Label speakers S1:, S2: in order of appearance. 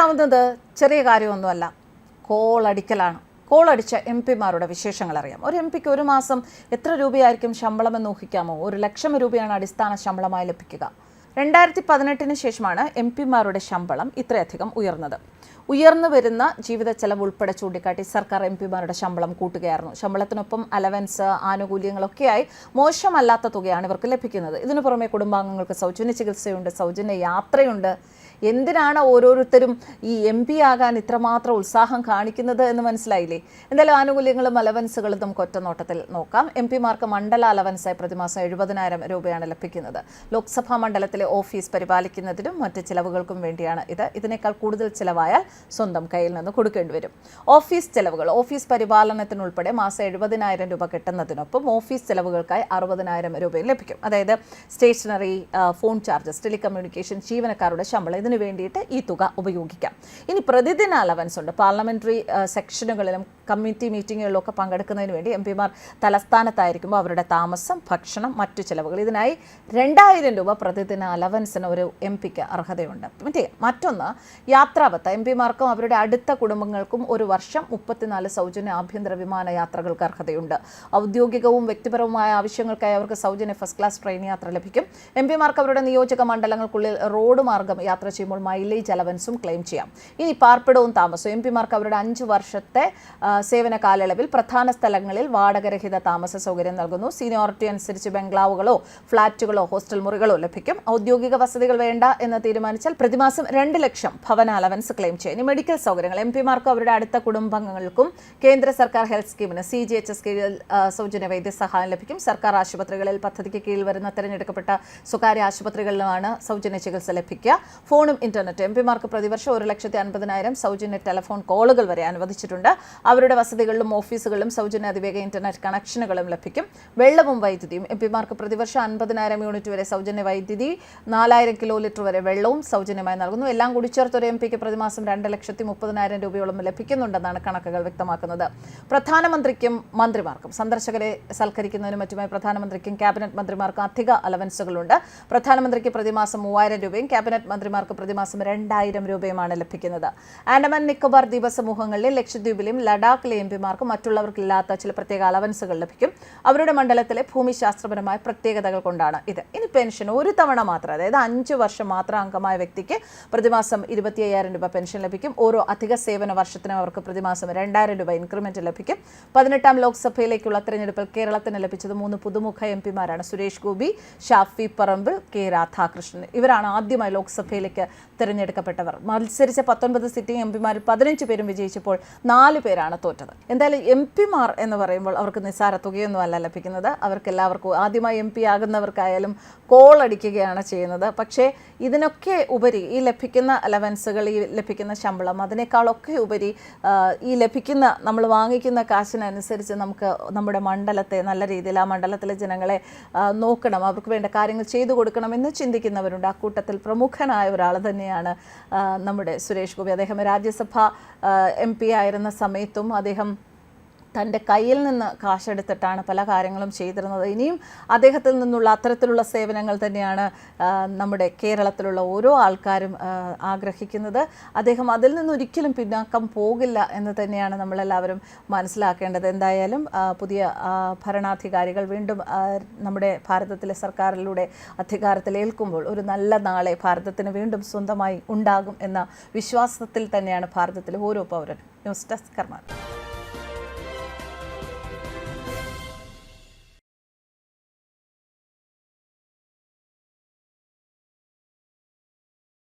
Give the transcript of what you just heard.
S1: ആവുന്നത് ചെറിയ കാര്യമൊന്നുമല്ല. കോളടിക്കലാണ് കോളടിച്ച എം പിമാരുടെ വിശേഷങ്ങൾ അറിയാം. ഒരു എം പിക്ക് ഒരു മാസം എത്ര രൂപയായിരിക്കും ശമ്പളമെന്ന് ഊഹിക്കാമോ? ഒരു ലക്ഷം രൂപയാണ് അടിസ്ഥാന ശമ്പളമായി ലഭിക്കുക. രണ്ടായിരത്തി പതിനെട്ടിന് ശേഷമാണ് എം പിമാരുടെ ശമ്പളം ഇത്രയധികം ഉയർന്നത്. ഉയർന്നു വരുന്ന ജീവിത ചെലവ് ഉൾപ്പെടെ ചൂണ്ടിക്കാട്ടി സർക്കാർ എം പിമാരുടെ ശമ്പളം കൂട്ടുകയായിരുന്നു. ശമ്പളത്തിനൊപ്പം അലവൻസ് ആനുകൂല്യങ്ങളൊക്കെയായി മോശമല്ലാത്ത തുകയാണ് ഇവർക്ക് ലഭിക്കുന്നത്. ഇതിനു പുറമെ കുടുംബാംഗങ്ങൾക്ക് സൗജന്യ ചികിത്സയുണ്ട് സൗജന്യ യാത്രയുണ്ട്. എന്തിനാണ് ഓരോരുത്തരും ഈ എം പി ആകാൻ ഇത്രമാത്രം ഉത്സാഹം കാണിക്കുന്നത് എന്ന് മനസ്സിലായില്ലേ? എന്തായാലും ആനുകൂല്യങ്ങളും അലവൻസുകളും നമുക്ക് ഒറ്റനോട്ടത്തിൽ നോക്കാം. എം പിമാർക്ക് മണ്ഡല അലവൻസായി പ്രതിമാസം എഴുപതിനായിരം രൂപയാണ് ലഭിക്കുന്നത്. ലോക്സഭാ മണ്ഡലത്തിലെ ഓഫീസ് പരിപാലിക്കുന്നതിനും മറ്റ് ചിലവുകൾക്കും വേണ്ടിയാണ് ഇത്. ഇതിനേക്കാൾ കൂടുതൽ ചിലവായാൽ സ്വന്തം കയ്യിൽ നിന്ന് കൊടുക്കേണ്ടി വരും. ഓഫീസ് ചെലവുകൾ ഓഫീസ് പരിപാലനത്തിനുൾപ്പെടെ മാസം എഴുപതിനായിരം രൂപ കിട്ടുന്നതിനൊപ്പം ഓഫീസ് ചെലവുകൾക്കായി അറുപതിനായിരം രൂപയും ലഭിക്കും. അതായത് സ്റ്റേഷനറി ഫോൺ ചാർജസ് ടെലികമ്മ്യൂണിക്കേഷൻ ജീവനക്കാരുടെ ശമ്പളം ഇതിനു വേണ്ടിയിട്ട് ഈ തുക ഉപയോഗിക്കാം. ഇനി പ്രതിദിന അലവൻസ് ഉണ്ട്. പാർലമെന്ററി സെക്ഷനുകളിലും കമ്മിറ്റി മീറ്റിങ്ങുകളിലൊക്കെ പങ്കെടുക്കുന്നതിന് വേണ്ടി എം പിമാർ തലസ്ഥാനത്തായിരിക്കുമ്പോൾ അവരുടെ താമസം ഭക്ഷണം മറ്റു ചിലവുകൾ. ഇതിനായി രണ്ടായിരം രൂപ പ്രതിദിന അലവൻസിന് ഒരു എം പിക്ക് അർഹതയുണ്ട്. മറ്റേ മറ്റൊന്ന് യാത്രാവത്ത എം പിമാർക്കും അവരുടെ അടുത്ത കുടുംബങ്ങൾക്കും ഒരു വർഷം മുപ്പത്തിനാല് സൗജന്യ ആഭ്യന്തര വിമാന യാത്രകൾക്ക് അർഹതയുണ്ട്. ഔദ്യോഗികവും വ്യക്തിപരവുമായ ആവശ്യങ്ങൾക്കായി അവർക്ക് സൗജന്യ ഫസ്റ്റ് ക്ലാസ് ട്രെയിൻ യാത്ര ലഭിക്കും. എം പിമാർക്ക് അവരുടെ നിയോജക മണ്ഡലങ്ങൾക്കുള്ളിൽ റോഡ് മാർഗം യാത്ര ചെയ്യുമ്പോൾ മൈലേജ് അലവൻസും ക്ലെയിം ചെയ്യാം. ഇനി പാർപ്പിടവും താമസവും. എം പിമാർക്ക് അവരുടെ അഞ്ച് വർഷത്തെ സേവന കാലയളവിൽ പ്രധാന സ്ഥലങ്ങളിൽ വാടകരഹിത താമസ സൗകര്യം നൽകുന്നു. സീനിയോറിറ്റി അനുസരിച്ച് ബംഗ്ലാവുകളോ ഫ്ളാറ്റുകളോ ഹോസ്റ്റൽ മുറികളോ ലഭിക്കും. ഔദ്യോഗിക വസതികൾ വേണ്ട എന്ന് തീരുമാനിച്ചാൽ പ്രതിമാസം രണ്ട് ലക്ഷം ഭവന അലവൻസ് ക്ലെയിം ചെയ്യാം. ഇനി മെഡിക്കൽ സൗകര്യങ്ങൾ. എം പിമാർക്കും അവരുടെ അടുത്ത കുടുംബാംഗങ്ങൾക്കും കേന്ദ്ര സർക്കാർ ഹെൽത്ത് സ്കീമിന് സി ജി എച്ച് എസ് കീഴിൽ സൗജന്യ വൈദ്യസഹായം ലഭിക്കും. സർക്കാർ ആശുപത്രികളിൽ പദ്ധതിക്ക് കീഴിൽ വരുന്ന തിരഞ്ഞെടുക്കപ്പെട്ട സ്വകാര്യ ആശുപത്രികളിലുമാണ് സൗജന്യ ചികിത്സ ലഭിക്കുക. ഫോണും ഇന്റർനെറ്റ്. എം പിമാർക്ക് പ്രതിവർഷം ഒരു ലക്ഷത്തി അൻപതിനായിരം സൗജന്യ ടെലിഫോൺ കോളുകൾ വരെ അനുവദിച്ചിട്ടുണ്ട്. അവരുടെ വസതികളിലും ഓഫീസുകളിലും സൗജന്യ അതിവേഗ ഇന്റർനെറ്റ് കണക്ഷനുകളും ലഭിക്കും. വെള്ളവും വൈദ്യുതിയും. എം പിമാർക്ക് പ്രതിവർഷം അൻപതിനായിരം യൂണിറ്റ് വരെ സൗജന്യ വൈദ്യുതി നാലായിരം കിലോ ലിറ്റർ വരെ വെള്ളവും സൗജന്യമായി നൽകുന്നു. എല്ലാം കൂടി ചേർത്ത് ഒരു എം പിക്ക് പ്രതിമാസം രണ്ട് ലക്ഷത്തി മുപ്പതിനായിരം രൂപയോളം ലഭിക്കുന്നുണ്ടെന്നാണ് കണക്കുകൾ വ്യക്തമാക്കുന്നത്. പ്രധാനമന്ത്രിക്കും മന്ത്രിമാർക്കും സന്ദർശകരെ സൽക്കരിക്കുന്നതിനും മറ്റുമായി പ്രധാനമന്ത്രിക്കും ക്യാബിനറ്റ് മന്ത്രിമാർക്കും അധിക അലവൻസുകളുണ്ട്. പ്രധാനമന്ത്രിക്ക് പ്രതിമാസം മൂവായിരം രൂപയും ക്യാബിനറ്റ് മന്ത്രിമാർക്ക് പ്രതിമാസം രണ്ടായിരം രൂപയുമാണ് ലഭിക്കുന്നത്. ആൻഡമാൻ നിക്കോബാർ ദ്വീപ സമൂഹങ്ങളിലെ ലക്ഷദ്വീപിലെയും ലഡാക്കിലെ എം പിമാർക്ക് മറ്റുള്ളവർക്കില്ലാത്ത ചില പ്രത്യേക അലവൻസുകൾ ലഭിക്കും. അവരുടെ മണ്ഡലത്തിലെ ഭൂമിശാസ്ത്രപരമായ പ്രത്യേകതകൾ കൊണ്ടാണ് ഇത്. ഇനി പെൻഷൻ ഒരു തവണ മാത്രം അതായത് അഞ്ച് വർഷം മാത്രം അംഗമായ വ്യക്തിക്ക് പ്രതിമാസം ഇരുപത്തി അയ്യായിരം രൂപ പെൻഷൻ ലഭിക്കും. ഓരോ അധിക സേവന വർഷത്തിനും അവർക്ക് പ്രതിമാസം രണ്ടായിരം രൂപ ഇൻക്രിമെന്റ് ലഭിക്കും. പതിനെട്ടാം ലോക്സഭയിലേക്കുള്ള തെരഞ്ഞെടുപ്പിൽ കേരളത്തിന് ലഭിച്ചത് മൂന്ന് പുതുമുഖ എം പിമാരാണ്. സുരേഷ് ഗോപി ഷാഫി പറമ്പിൽ കെ രാധാകൃഷ്ണൻ. ഇവരാണ് ആദ്യമായി ലോക്സഭയിലേക്ക് തിരഞ്ഞെടുക്കപ്പെട്ടവർ. മത്സരിച്ച പത്തൊൻപത് സിറ്റിംഗ് എം പിമാരിൽ പതിനഞ്ച് പേരും വിജയിച്ചപ്പോൾ നാല് പേരാണ് തോറ്റത്. എന്തായാലും എം പിമാർ എന്ന് പറയുമ്പോൾ അവർക്ക് നിസ്സാര തുകയൊന്നും അല്ല ലഭിക്കുന്നത്. അവർക്ക് എല്ലാവർക്കും ആദ്യമായി എം പി ആകുന്നവർക്കായാലും കോൾ അടിക്കുകയാണ് ചെയ്യുന്നത്. പക്ഷേ ഇതിനൊക്കെ ഉപരി ഈ ലഭിക്കുന്ന അലവൻസുകൾ ഈ ലഭിക്കുന്ന ശമ്പളം അതിനേക്കാളൊക്കെ ഉപരി ഈ ലഭിക്കുന്ന നമ്മൾ വാങ്ങിക്കുന്ന കാശിനനുസരിച്ച് നമുക്ക് നമ്മുടെ മണ്ഡലത്തെ നല്ല രീതിയിൽ ആ മണ്ഡലത്തിലെ ജനങ്ങളെ നോക്കണം അവർക്ക് വേണ്ട കാര്യങ്ങൾ ചെയ്തു കൊടുക്കണം എന്ന് ചിന്തിക്കുന്നവരുണ്ട്. ആ കൂട്ടത്തിൽ പ്രമുഖനായ ഒരാൾ തന്നെയാണ് നമ്മുടെ സുരേഷ് ഗോപി. അദ്ദേഹം രാജ്യസഭ എം ആയിരുന്ന സമയത്തും അദ്ദേഹം തന്റെ കയ്യിൽ നിന്ന് കാശെടുത്തിട്ടാണ് പല കാര്യങ്ങളും ചെയ്തിരുന്നത്. ഇനിയും അദ്ദേഹത്തിൽ നിന്നുള്ള അത്തരത്തിലുള്ള സേവനങ്ങൾ തന്നെയാണ് നമ്മുടെ കേരളത്തിലുള്ള ഓരോ ആൾക്കാരും ആഗ്രഹിക്കുന്നത്. അദ്ദേഹം അതിൽ നിന്നൊരിക്കലും പിന്നാക്കം പോകില്ല എന്ന് തന്നെയാണ് നമ്മളെല്ലാവരും മനസ്സിലാക്കേണ്ടത്. എന്തായാലും പുതിയ ഭരണാധികാരികൾ വീണ്ടും നമ്മുടെ ഭാരതത്തിലെ സർക്കാരിലൂടെ അധികാരത്തിലേൽക്കുമ്പോൾ ഒരു നല്ല നാളെ ഭാരതത്തിന് വീണ്ടും സ്വന്തമായി ഉണ്ടാകും എന്ന വിശ്വാസത്തിൽ തന്നെയാണ് ഭാരതത്തിലെ ഓരോ പൗരനും. ന്യൂസ് ഡെസ്ക് കർമ്മ